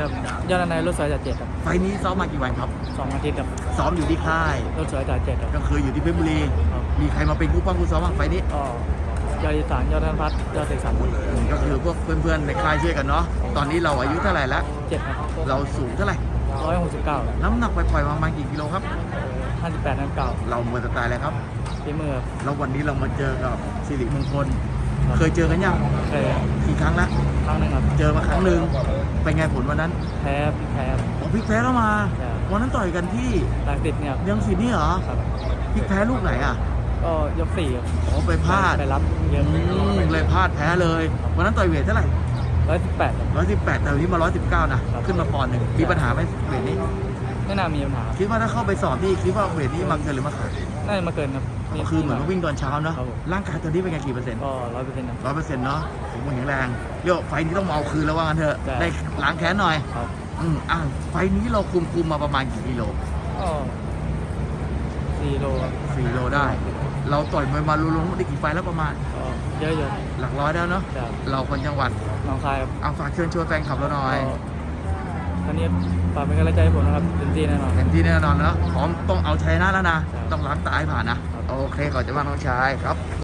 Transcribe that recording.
ครับยอดนัยรถสวยจ่าเจ็ดครับไฟล์นี้ซ้อมมากี่วันครับ สองอาทิตย์ครับซ้อมอยู่ที่ค่าย รถสวยจ่าเจ็ดครับ ก็คืออยู่ที่เพชรบุรี ครับมีใครมาเป็นคู่ป้องคู่ซ้อมบ้างไฟล์นี้ก็ยอดอีสานยอดทันพัฒน์ยอดเสกสรรก็คือพวกเพื่อนๆในค่ายช่วยกันเนาะ ตอนนี้เราอายุเท่าไหร่แล้ว เจ็ดครับเราสูงเท่าไหร่ ร้อยหกสิบเก้าน้ำหนักปล่อยๆประมาณกี่กิโลครับ ห้าสิบแปดนันเก้าเราเมื่อสไตล์อะไรครับที่มือครับแล้ววันนี้เรามาเจอกับสิริมงคลครับเคยเจอกันยัง เคยกี่ครั้งแล้วครั้งหนึ่งครับ เจอมาครั้งหนึ่ง เป็นไงผลวันนั้นแพ้แพ้ครับ อ๋อพลิกแพ้แล้วมา ใช่ วันนั้นต่อยกันที่ลังติดเนี่ยครับยังสินี่เหรอครับ พลิกแพ้ลูกไหนอะก็ยกสี่ครับอ๋อไปพลาดไปรับเยอะอืมเลยพลาดแพ้เลย วันนั้นต่อยเวทเท่าไหร่ร้อยสิบแปดครับ ร้อยสิบแปดแต่วันนี้มาร้อยสิบเก้านะครับ ขึ้นมาปอนด์หนึ่งมีปัญหาไหมเวทนี้ ไม่น่ามีปัญหาครับคิดว่าถ้าเข้าไปสอบนี่คิดว่าเวทนี้มาเกินหรือมาขาด น่าจะมาเกินครับก็คือเหมือนว่าวิ่งตอนเช้าเนาะครับผมร่างกายตอนนี้เป็นไงกี่เปอร์เซ็นต์ก็ร้อยเปอร์เซ็นต์ครับร้อยเปอร์เซ็นต์เนาะผมแข็งแรงโยไฟล์นี้ต้องมาเอาคืนแล้วว่างั้นเถอะใช่ได้ล้างแค้นหน่อยครับอืมอะไฟล์นี้เราคุมคุมมาประมาณกี่กิโลก็สี่โลครับสี่โลได้ เราต่อยมวยมารวมๆได้กี่ไฟล์แล้วประมาณก็เยอะอยู่หลักร้อยแล้วเนาะจากเราคนจังหวัดหนองคายครับเอาฝากเชิญชวนแฟนคลับเราหน่อย ก็ตอนนี้ฝากเป็นกำลังใจให้ผมนะครับเต็มที่แน่นอน เต็มที่แน่นอนเนาะพร้อมต้องเอาชัยนะแล้วนะครับต้องล้างตาให้ผ่านนะครับโอเคขอบใจมากน้องชายครับ